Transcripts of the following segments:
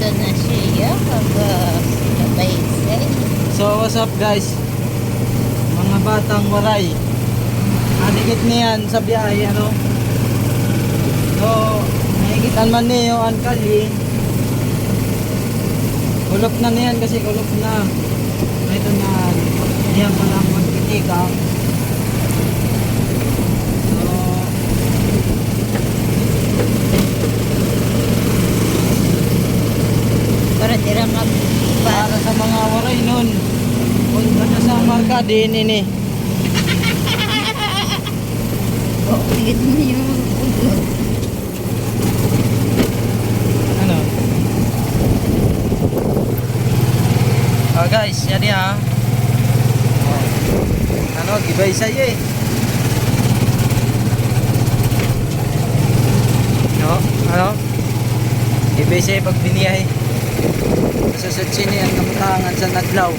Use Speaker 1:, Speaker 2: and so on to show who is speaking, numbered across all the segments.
Speaker 1: Nandito na siya. Kapabaisay. So, what's up guys? Mga batang waray. Adikit niyan sa biyay, ano? So, nahigitan man niyo ang kali. Eh. Kulok na niyan kasi kulok na. Ito na. Ayan pa lang
Speaker 2: magpitikang. Ah. Mag
Speaker 1: para sa mga waray nun. Punta na sa marka din ini.
Speaker 2: Oh, tigit mo yung ulo.
Speaker 1: Ano? Oh guys, yan ya. Oh. Ano, gibay sa'yo eh. No? Ano? Gibay sa'yo pag biniyahe. Sa sini ang kamutangan sa Nadlaw.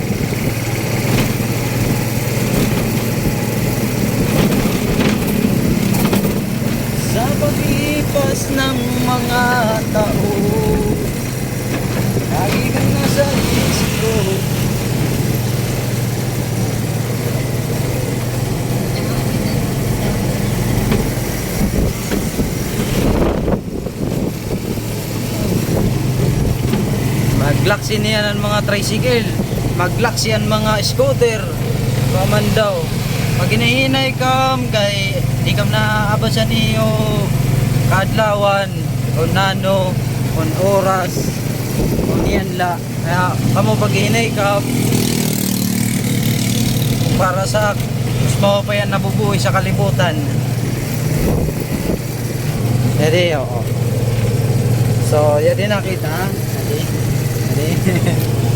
Speaker 1: Sa paglipas ng mga taon Lagi kang nasa Maglaksi niyan ang mga tricycle. Ang mga scooter. Paman daw. Pag hinahinay kam kay Di kam na abasan niyo Kadlawan O nano On oras O niyan la. Kaya kamo pag hinay kam Para sa Mas mo pa yan nabubuhay sa kalibutan. Jadi oo. So yan din nakita Jadi Jadi